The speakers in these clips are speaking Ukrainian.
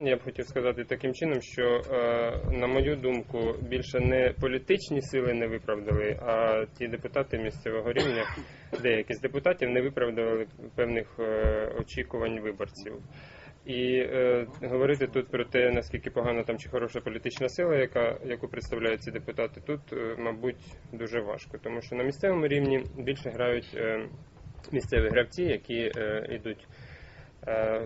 Я б хотів сказати таким чином, що е, на мою думку більше не політичні сили не виправдали, а ті депутати місцевого рівня, деякі з депутатів не виправдали певних е, очікувань виборців. І е, говорити тут про те, наскільки погана там чи хороша політична сила, яка яку представляють ці депутати, тут, мабуть, дуже важко, тому що на місцевому рівні більше грають місцеві гравці, які йдуть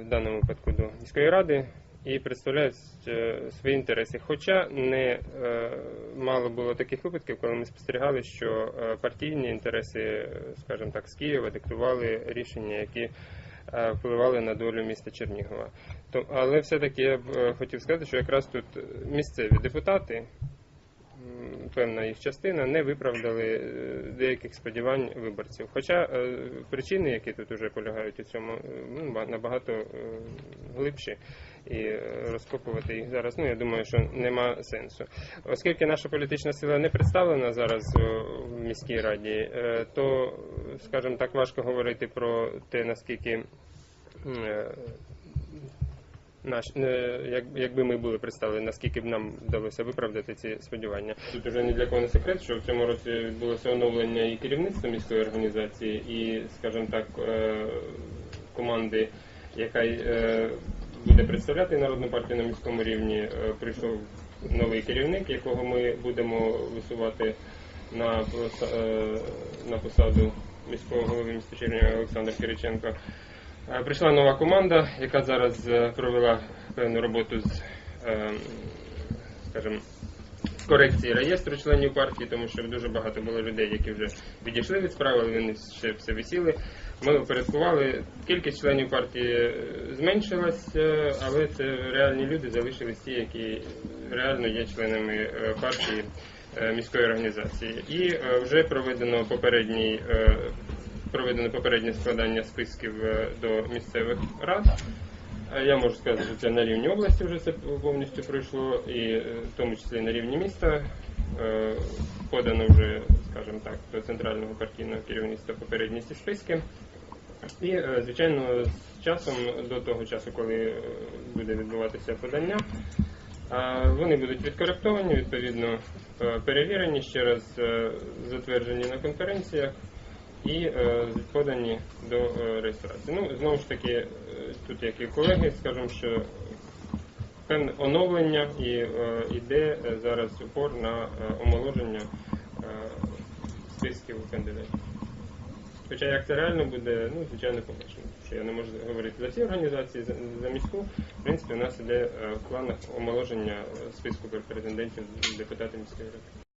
в даному випадку до міської ради і представляють е, свої інтереси. Хоча не е, мало було таких випадків, коли ми спостерігали, що е, партійні інтереси, скажімо так, з Києва диктували рішення, які впливали на долю міста Чернігова. Але все-таки я б хотів сказати, що якраз тут місцеві депутати, певна їх частина, не виправдали е, деяких сподівань виборців. Хоча е, причини, які тут вже полягають у цьому, е, ну, набагато глибші, і розкопувати їх зараз, ну я думаю, що нема сенсу. Оскільки наша політична сила не представлена зараз в міській раді, то, скажімо так, важко говорити про те, наскільки. Наш, е, як, якби ми були представлені, наскільки б нам вдалося виправдати ці сподівання. Тут вже ні для кого не секрет, що в цьому році відбулося оновлення і керівництва міської організації, і, скажімо так, е, команди, яка е, буде представляти народну партію на міському рівні, прийшов новий керівник, якого ми будемо висувати на, на посаду міського голови міста Чернігова Олександр Кириченко. Е, Прийшла нова команда, яка зараз е, провела певну роботу з, е, скажімо, корекції реєстру членів партії, тому що дуже багато було людей, які вже відійшли від справи, але вони ще все висіли. Ми упорядкували. Кількість членів партії зменшилась, але це реальні люди, залишились ті, які реально є членами партії міської організації. І вже проведено попередній проведено попереднє складання списків е, до місцевих рад. Е, Я можу сказати, що це на рівні області вже це повністю пройшло, і е, в тому числі на рівні міста подано вже, скажімо так, до центрального партійного керівництва попередні ці списки. І, звичайно, з часом, до того часу, коли буде відбуватися подання, Вони будуть відкоректовані, відповідно перевірені ще раз, затверджені на конференціях і е, подані до е, реєстрації. Ну, знову ж таки, е, тут як і колеги, скажемо, що певне оновлення і йде зараз упор на омоложення е, списків кандидатів. Хоча як це реально буде, ну звичайно побачимо. Що я не можу говорити за всі організації, за, за міську. В принципі, у нас іде в планах омоложення списку претендентів депутатів міської ради.